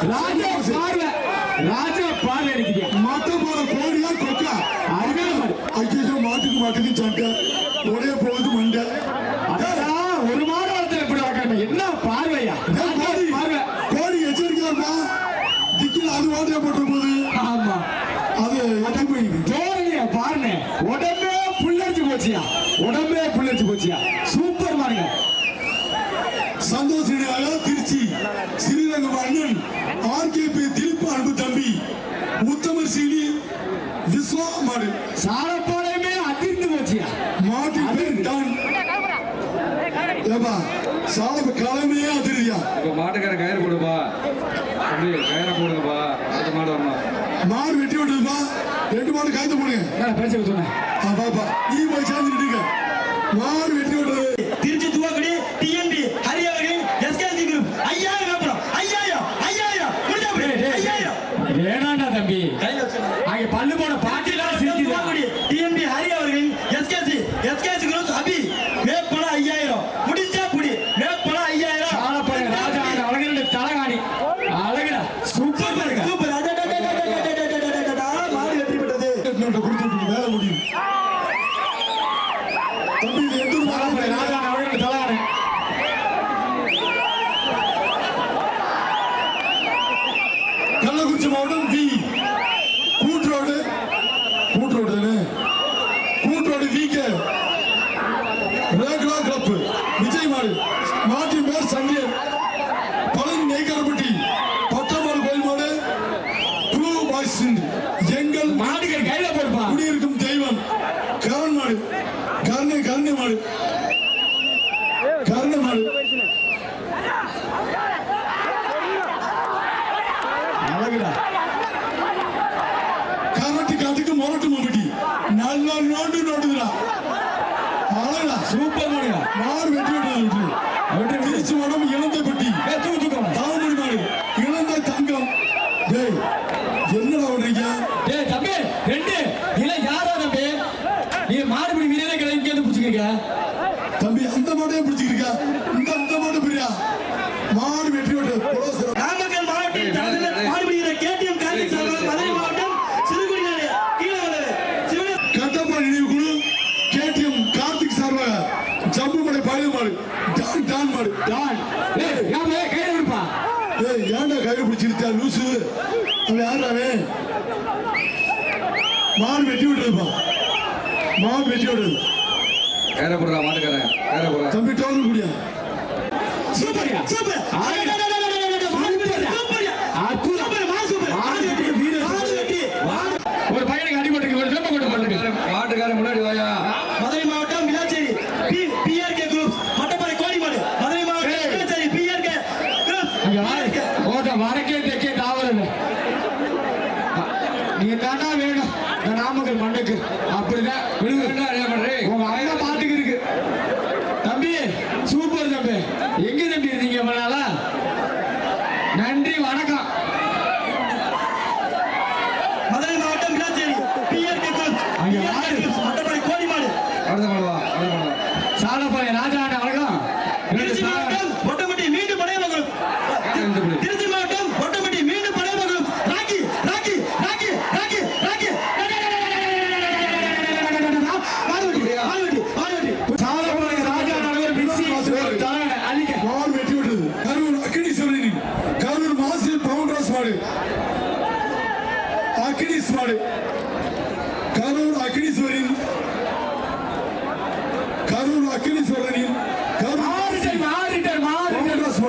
ராஜா பார்வை. ராஜா பார்வை அடிக்குது. போற கோடியா கொக்கா? அருமையா ஐயோ மாட்டுக்கு மாட்டுக்கு சண்டை. திருப்பு அன்பு தம்பி. உத்தமர் சீனி விஸ்வா மாடு. சாரப்பாளையமே அதிர்ந்து போச்சியா? மாட்டு பேர் தான் ஏப்பா சாலப்பு கிளமையே அதிரியா இப்போ மாட்டுக்கார கயிறு போடுப்பா. தம்பி கயிறை போடுங்கப்பா. அடுத்த மாடு வரணும். மாடு வெட்டி விட்டுருப்பா. ரெண்டு மாடு காய்த்து போடுங்க. பேச பேச்சு சொன்னேன் பாப்பா. நீ போய் சேர்ந்துட்டீங்க மாடு வெட்டி மாட்டு நீ மாடுபிடி வீரரே கிடைக்க பிடிச்சிருக்க தம்பி அந்த மாட்டையும் பிடிச்சிருக்க இந்த அந்த மாடு பிரியா மாடு வெற்றி விட்டு மாவு வெட்டி விடுது வேற போடுறா மாட்டுக்காரன். வேற போடுறா தம்பி டோன் குடியா சூப்பர்யா சூப்பர். ஆயிரம்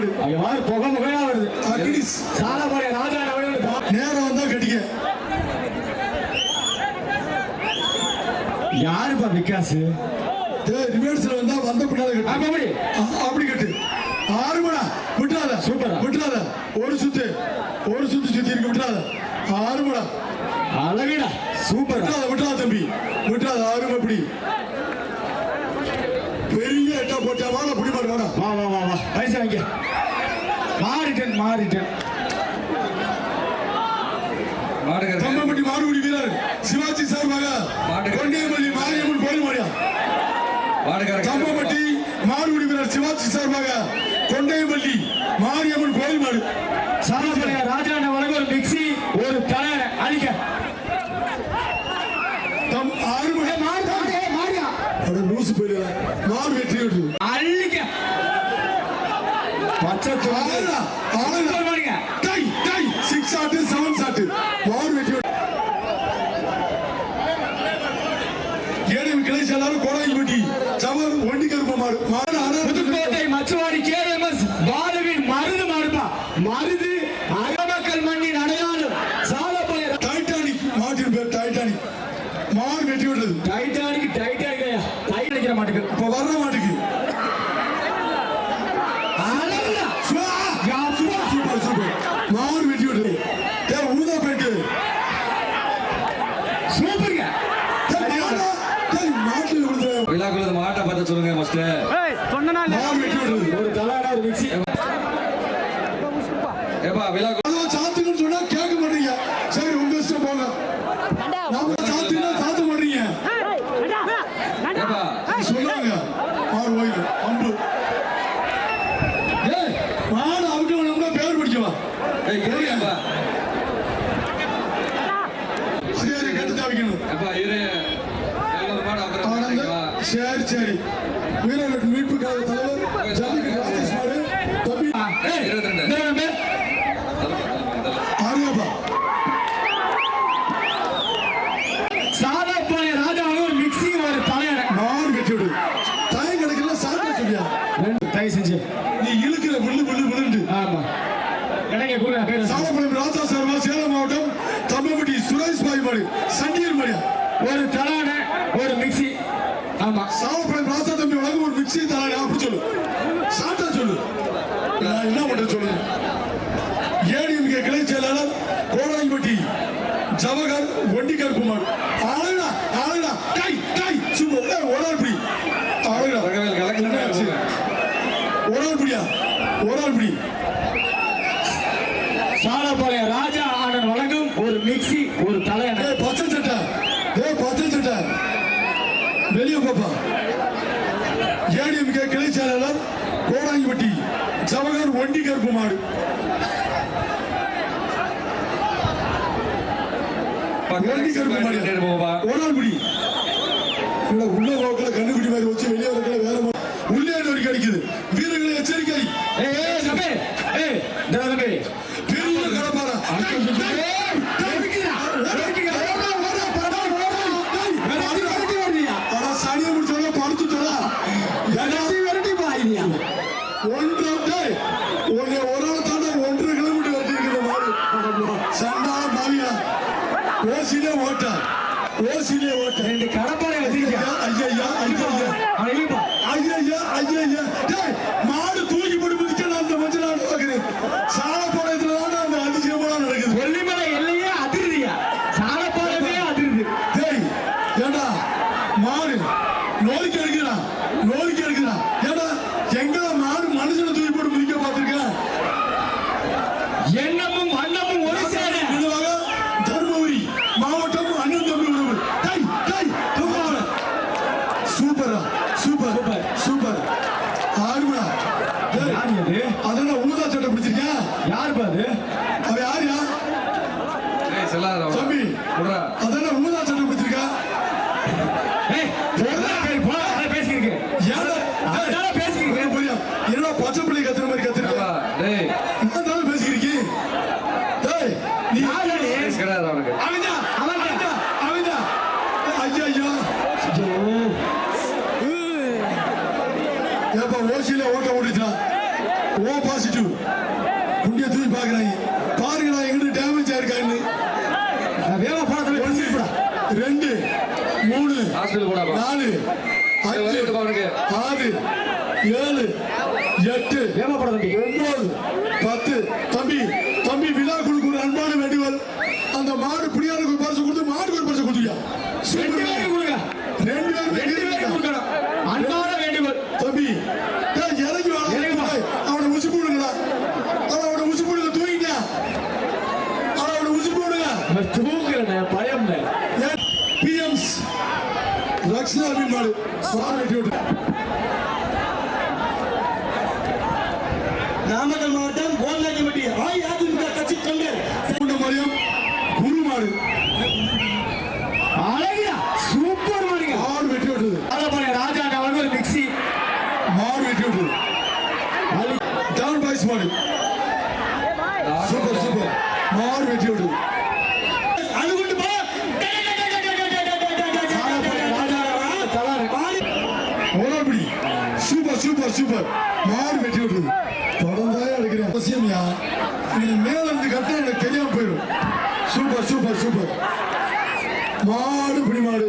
சாப்பாடு புகை புகையா வருது. சாலபாடிய ராஜா நேரம் வந்தா கட்டிக்க யாருப்பா விகாஸ் ரிவர்ஸ்ல வந்தா வந்த பின்னால அப்படி. அப்படி கட்டு. ஆறு மணா விட்டுறாத. சூப்பர். விட்டுறாத. ஒரு சுத்து. ஒரு சுத்து சுத்தி இருக்கு விட்டுறாத. ஆறு மணா அழகுடா. சூப்பர். விட்டுறாத விட்டுறாத தம்பி. விட்டுறாத ஆறு அப்படி. போட்டியா வாழ புடிமாடு வாடா வா வா வா வா. பைசா வாங்க மாறிட்டேன் மாறிட்டேன் கம்பம்பட்டி மாறுபடி வீரர் சிவாஜி சார்பாக கொண்டியமல்லி மாரியம்மன் போலிமாடியா கம்பம்பட்டி மாறுபடி வீரர் சிவாஜி சார்பாக கொண்டையமல்லி மாரியம்மன் கோயில்மாடு சாரப்படைய ராஜா வழங்க ஒரு மிக்சி ஒரு தலையணை அழிக்க தம் ஆறு மணி மாறியா மாறியா அது லூசு போயிடுவேன் six shot seven shot over வெட்டி ஏழு கிளை செல்லாலும் கோடாய் வெட்டி. சவர் ஒண்டிக்கு மாடு. சாத்துங்கன்னு சொன்னா கேட்க மாட்டீங்க. வீடு உள்ள போக்குல கண்டுபிடி மாதிரி வச்சு வெளியே வேற உள்ளே கிடைக்குது. வீரர்களை எச்சரிக்கை. ஓசிலே ஓட்ட. ரெண்டு கடப்பாரை வச்சிருக்கா ஐயா ஐயா ஐயா. ஐயா ஐயா ஐயா டேய் மாடு தூக்கி போட்டு நான் அந்த மஞ்சள் நாடு பார்க்குறேன். சாலப்பாளையத்தில் தான் அந்த அதிசயமெல்லாம் நடக்குது. வெள்ளிமலை எல்லையே அதிர்றியா சாலப்பாளையமே அதிர்து. டேய் ஏடா மாடு நோய்க்கு எடுக்கிறான் நோய்க்கு எடுக்கிறான் ஏடா எங்க மாடு மனுஷனை தூக்கி போட்டு பாருங்கள் ஓசியில ஓட்ட ஓடிச்சான் ஓ பாசிட்டிவ் குண்டிய தூக்கி பாக்குறாங்க பாருங்க நான் எங்கிட்ட டேமேஜ் ஆயிருக்கான்னு. வேலை பார்க்கல படிச்சிருப்பா ரெண்டு மூணு நாலு அஞ்சு ஆறு ஏழு எட்டு ஒன்பது பத்து தம்பி Sorry, dude. சூப்பர் யார் வெட்டி விடுறது தொடர்ந்தா எடுக்கிற அவசியம்யா? நீ மேல இருந்து கட்ட எனக்கு தெரியாம போயிடும். Super super super. மாடு பிடி மாடு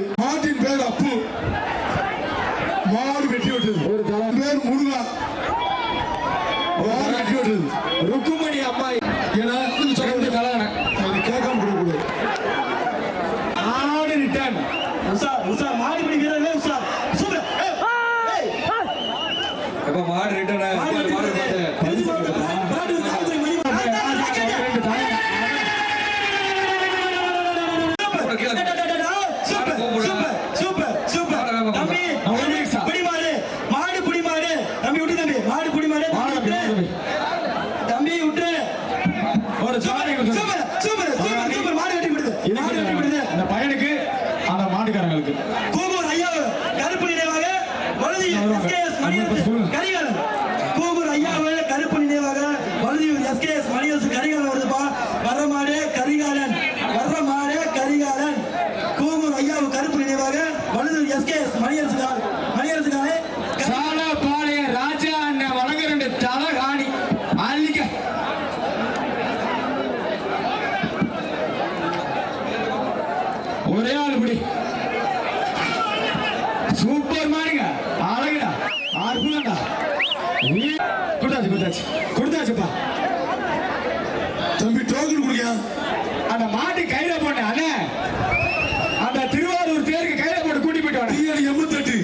இளைஞர் எண்பத்தெட்டு.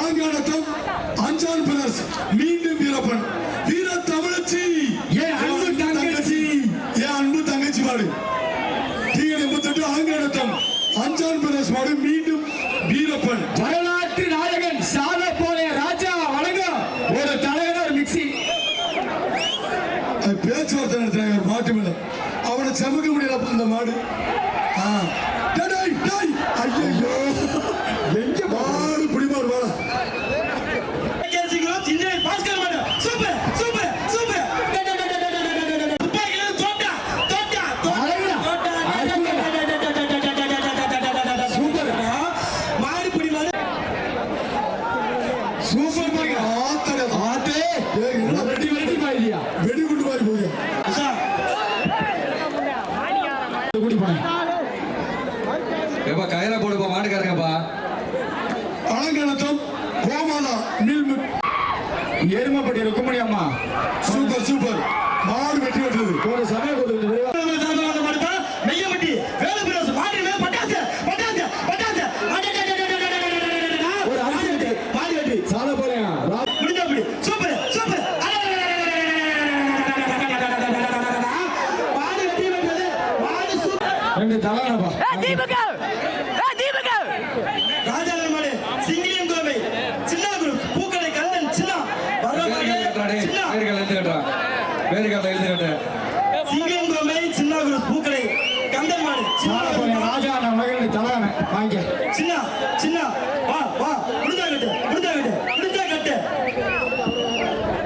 ஆங்கானத்தம் அஞ்சான் பிரதர்ஸ் மீண்டும் வீரப்பன். வீர தமிழச்சி. ஏ அன்பு தங்கச்சி. ஏ அன்பு தங்கச்சி மாடு. டிஎன் எண்பத்தெட்டு ஆங்கானத்தம் அஞ்சான் பிரதர்ஸ் மாடு மீண்டும் வீரப்பன். வரலாற்று நாயகன் சாத போலே ராஜா வணங்க ஒரு தலைவர் மிக்சி. பேச்சுவார்த்தை நடத்தினாங்க மாட்டு மேல. அவனை சமைக்க முடியல அந்த மாடு.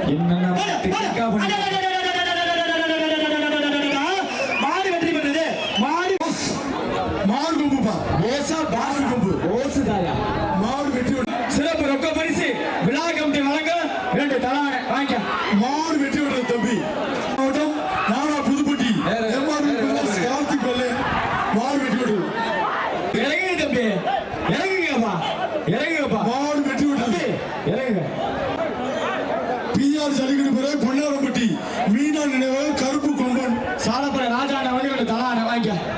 என்னென்ன திக்கா பண்ணி வாங்க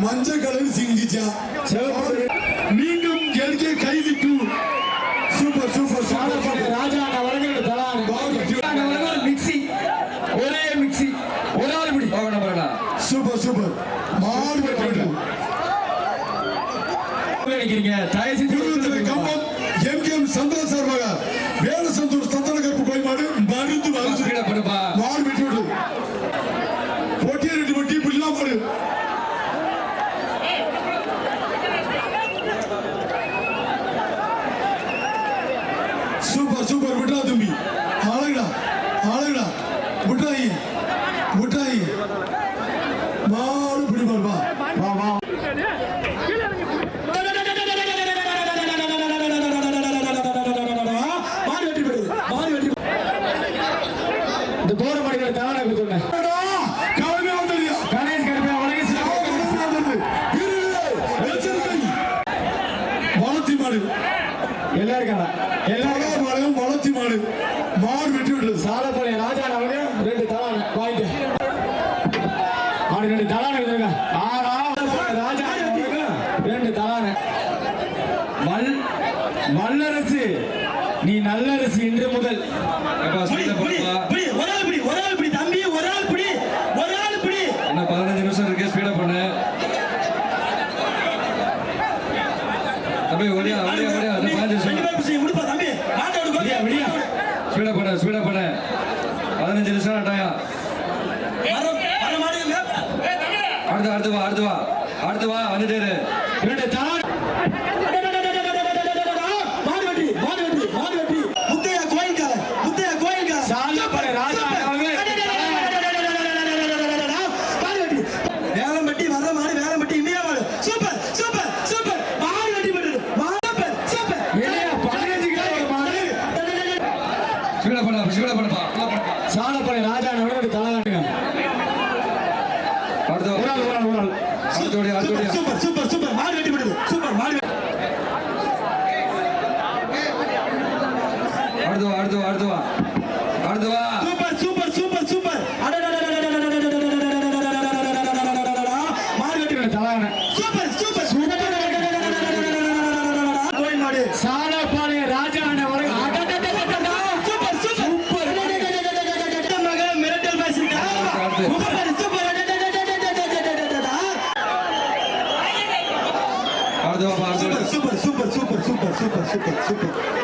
मंच कळून सिंगीच्या Chupa, chupa. ராஜா அவர்கள் அனுதேரு இரண்டு அடுத்தவா அடுத்தவா அடுத்தவா அடுத்தவா super super super super market தலான super super super சாலப்பாளைய ராஜா சூப்பர் சூப்பர் மக மிரட்டல் பேசிருக்காங்க Super, super, super, super, super, super, super.